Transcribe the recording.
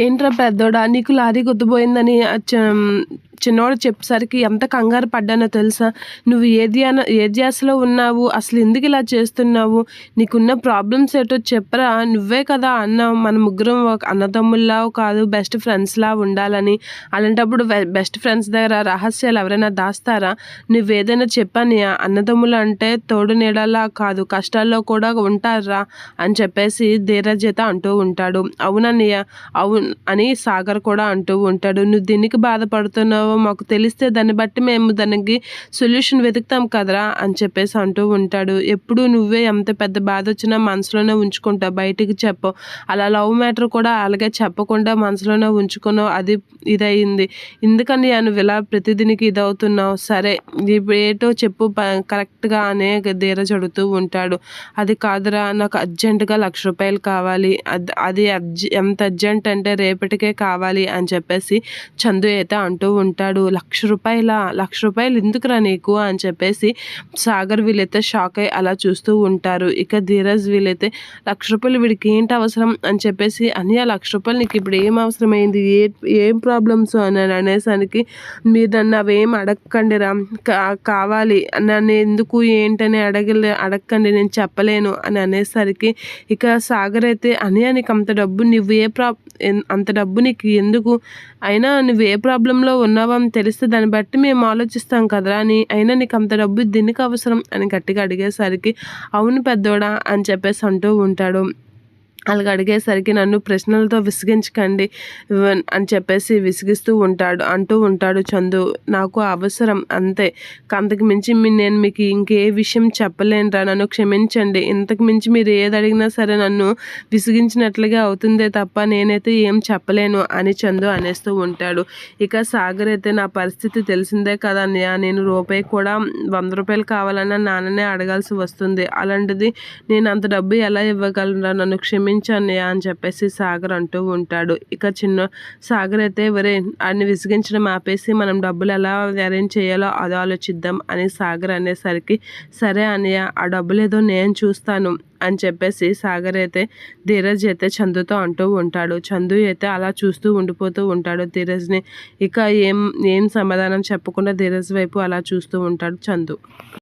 ఏంట్రా పెద్దోడా? నీకు లారీ గుద్దుపోయిందని చిన్నవాడు చెప్పేసరికి ఎంత కంగారు పడ్డానో తెలుసా? నువ్వు ఏ ధ్యాన ఏ ధ్యాసలో ఉన్నావు? అసలు ఎందుకు ఇలా చేస్తున్నావు? నీకున్న ప్రాబ్లమ్స్ ఏటో చెప్పరా? నువ్వే కదా అన్నావు. మన ముగ్గురం ఒక అన్నదమ్ముల్లా కాదు బెస్ట్ ఫ్రెండ్స్లా ఉండాలని. అలాంటప్పుడు బెస్ట్ ఫ్రెండ్స్ దగ్గర రహస్యాలు ఎవరైనా దాస్తారా? నువ్వేదైనా చెప్పని అన్నదమ్ములు అంటే తోడు నీడలా కాదు కష్టాల్లో కూడా ఉంటారా? అని చెప్పేసి ధీరజత అంటూ ఉంటాడు. అవునన్నయ్య అవును అని సాగర్ కూడా అంటూ ఉంటాడు. నువ్వు దీనికి బాధపడుతున్నావో మాకు తెలిస్తే దాన్ని బట్టి మేము దానికి సొల్యూషన్ వెతుకుతాం కదరా అని చెప్పేసి అంటూ ఉంటాడు. ఎప్పుడు నువ్వే ఎంత పెద్ద బాధ వచ్చినా మనసులోనే ఉంచుకుంటావు. బయటికి చెప్పవు అలా లవ్ మ్యాటర్ కూడా అలాగే చెప్పకుండా మనసులోనే ఉంచుకున్నావు. అది ఇదయింది. ఎందుకని నేను ఇలా ప్రతిదినికి ఇదవుతున్నావు? సరే ఏటో చెప్పు. కరెక్ట్గా అనే ధీరజ్ అడుగుతూ ఉంటాడు. అది కాదురా నాకు అర్జెంటుగా లక్ష రూపాయలు కావాలి. అది అది అర్జ ఎంత అర్జెంట్ అంటే రేపటికే కావాలి అని చెప్పేసి చందు అయితే అంటూ ఉంటాడు లక్ష రూపాయల? లక్ష రూపాయలు ఎందుకురా నీకు? అని చెప్పేసి సాగర్ వీళ్ళైతే షాక్ అయ్యి అలా చూస్తూ ఉంటారు. ఇక ధీరజ్ వీళ్ళైతే లక్ష రూపాయలు వీడికి ఏంటి అవసరం? అని చెప్పేసి అని ఆ లక్ష రూపాయలు నీకు ఇప్పుడు ఏం అవసరమైంది? ఏ ఏం ప్రాబ్లమ్స్? అని అనేసరికి మీరు నన్ను అవేం అడగకండి రా. కావాలి. నన్ను ఎందుకు ఏంటని అడగలే అడగకండి నేను చెప్పలేను. అని అనేసరికి ఇక సాగర్ అయితే అని నీకు అంత డబ్బు నువ్వు ఏ ప్రా అంత డబ్బు నీకు ఎందుకు? అయినా నువ్వు ఏ ప్రాబ్లంలో ఉన్నావో అని తెలిస్తే దాన్ని బట్టి మేము ఆలోచిస్తాం కదరా అని. అయినా నీకు అంత డబ్బు దీనికి అవసరం అని గట్టిగా అడిగేసరికి అవును పెద్దోడా అని చెప్పేసి అంటూ ఉంటాడు. అలాగ అడిగేసరికి నన్ను ప్రశ్నలతో విసిగించకండి అని చెప్పేసి విసిగిస్తూ ఉంటాడు అంటూ ఉంటాడు చందు. నాకు అవసరం అంతే. అంతకు మించి నేను మీకు ఇంకే విషయం చెప్పలేనురా. నన్ను క్షమించండి. ఇంతకు మించి మీరు ఏది అడిగినా సరే నన్ను విసిగించినట్లుగా అవుతుందే తప్ప నేనైతే ఏం చెప్పలేను అని చందు అనేస్తూ ఉంటాడు. ఇక సాగర్ అయితే నా పరిస్థితి తెలిసిందే కదా నేను రూపాయి కూడా వంద రూపాయలు కావాలన్నా నాన్ననే అడగాల్సి వస్తుంది. అలాంటిది నేను అంత డబ్బు ఎలా ఇవ్వగలరా నన్ను క్షమించి క్షమించన్నయ్య అని చెప్పేసి సాగర్ అంటూ ఉంటాడు. ఇక చిన్న సాగర్ అయితే వరే అన్ని విసిగించడం ఆపేసి మనం డబ్బులు ఎలా అరేంజ్ చేయాలో అది ఆలోచిద్దాం అని సాగర్ అనేసరికి సరే అన్నయ్య ఆ డబ్బులు ఏదో నేను చూస్తాను అని చెప్పేసి సాగర్ అయితే ధీరజ్ అయితే చందుతో అంటూ ఉంటాడు. చందు అయితే అలా చూస్తూ ఉండిపోతూ ఉంటాడు ధీరజ్ని. ఇక ఏం ఏం సమాధానం చెప్పకుండా ధీరజ్ వైపు అలా చూస్తూ ఉంటాడు చందు.